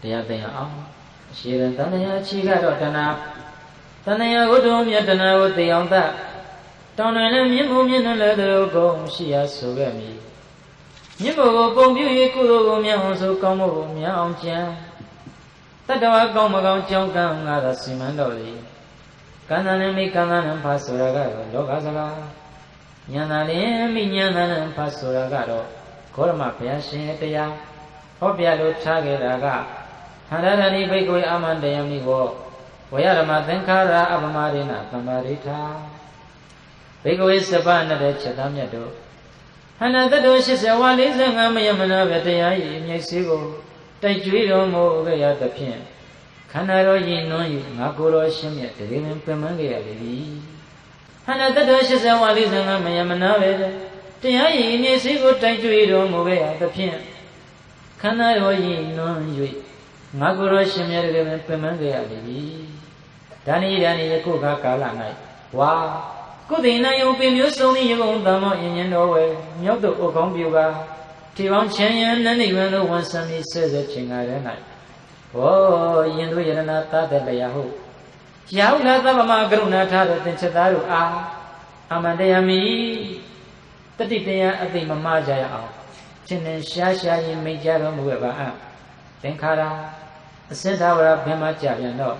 တရားသင်ရအောင်အရှိရတဏှာချီကတော့တဏှာတဏှာဝတ္ထုမြတ်တဏှာကိုသိအောင်သတောင်းတွင်လည်းမြင့်မှုမြင့်လည်းသူကုန်ရှိရဆိုခဲ့မည်မြင့်မှုကိုပုံပြု၍ကုသိုလ်ကိုမြတ်အောင်ဆိုကောင်းမှုကိုမြတ်အောင်ကြံတတ္တဝါကောင်းမကောင်းကြောင်းကံငါသာစီမံတော်သည်ကန္တနမိကန္တနံဖာဆိုတာကတော့လောကစကားဉာဏ်သာလျင်မိဉာဏ်သာနံဖာဆိုတာကတော့ဂေါရမဘုရားရှင်ရဲ့တရားဟောပြလို့ထားခဲ့တာက ဟန္တာရဏိဘိက္ခွေအာမန္တယမိဘောဝယရမသင်္ခါရအပမရိဏသမ္မာရိထာဘိက္ခွေစပနတဲ့ချက်သားမြတ်တို့ဟန္တာတတော80ဝါ45မယမနာပဲတရားဤအမြိတ်စေးကိုတိုက်ကြွေးတော်မူခဲ့ရသဖြင့်ခန္ဓာတော်ရင်နွမ်း၍ငါကိုယ်တော်ရှင်းမြတ်တကယ်ပင်ပြန်မခဲ့ရလေသည်ဟန္တာတတော80ဝါ45မယမနာပဲတရားဤအမြိတ်စေးကိုတိုက်ကြွေးတော်မူခဲ့ရသဖြင့်ခန္ဓာတော်ရင်နွမ်း၍ ငါကိုယ်တော်ရှင်မြတ်တကယ်ပင်ပြန်မခဲ့ရလေသည်ဒါနိဒါနိယခုခါကာလ၌ဝါကုသိဏယုံပင်မျိုးစုံ၏ယကုံတမောအင်းရင်တော်ဝဲမြောက်တို့အကောင်းပြူပါထေပေါင်းချမ်းရန်နန္နိဝံတို့ဝန်ဆံပြီးဆဲဆဲချင်းကားရဲ၌ဟောယင်တို့ယရနာသတဲ့လျာဟုတ်ရောက်လာသဗ္ဗမကရုဏာထားတဲ့သင်္ချသားတို့အားအမန္တယမိတတိတရားအသိမမကြရအောင်ရှင်နဲ့ရှားရှားရင်မိတ်ကြတော်မူခဲ့ပါအံ့သင်္ခါရ အစစ္ဆဝရဘယ်မှာကြပြန်တော့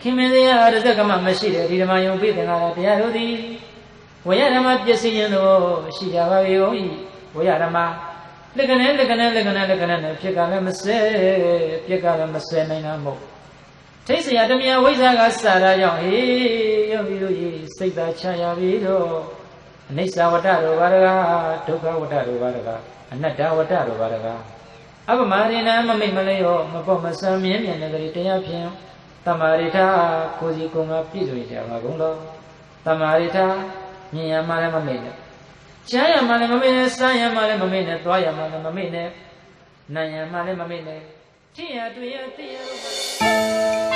ခင်မင်းတရားအရဇကမမရှိတဲ့ဒီဓမ္မယုံပိသင်္ခါရတရားတို့သည်ဝေယဓမ္မပစ္စည်းရင်တို့ရှိကြပါ၏ဟုတ်၏ဝေယဓမ္မလက္ခဏာလက္ခဏာလက္ခဏာလက္ခဏာနဲ့ဖြစ်ကလည်းမစဲပြက်ကလည်းမစဲနိုင်တာမဟုတ်ထိတ်เสียတမယဝိဇ္ဇာကစာရာကြောင့်ဟေးယောဂီတို့ကြီးစိတ်သာချရပြီတော့အနိစ္စဝတ္တတို့ဘာတကားဒုက္ခဝတ္တတို့ဘာတကားအနတ္တဝတ္တတို့ဘာတကား အပမရိဏမမိတ်မလဲရောမပေါ့မဆမ်းမြင်းမြင်တဲ့တရားဖြင့်တမာရိထာကိုစီကုံကပြည့်စုံကြပါကုန်တော့တမာရိထာမြင်ရမှလည်းမမိတ်နဲ့ကြားရမှလည်းမမိတ်နဲ့စားရမှလည်းမမိတ်နဲ့သွားရမှလည်းမမိတ်နဲ့နာရမှလည်းမမိတ်နဲ့ထိရတွေ့ရသိရလို့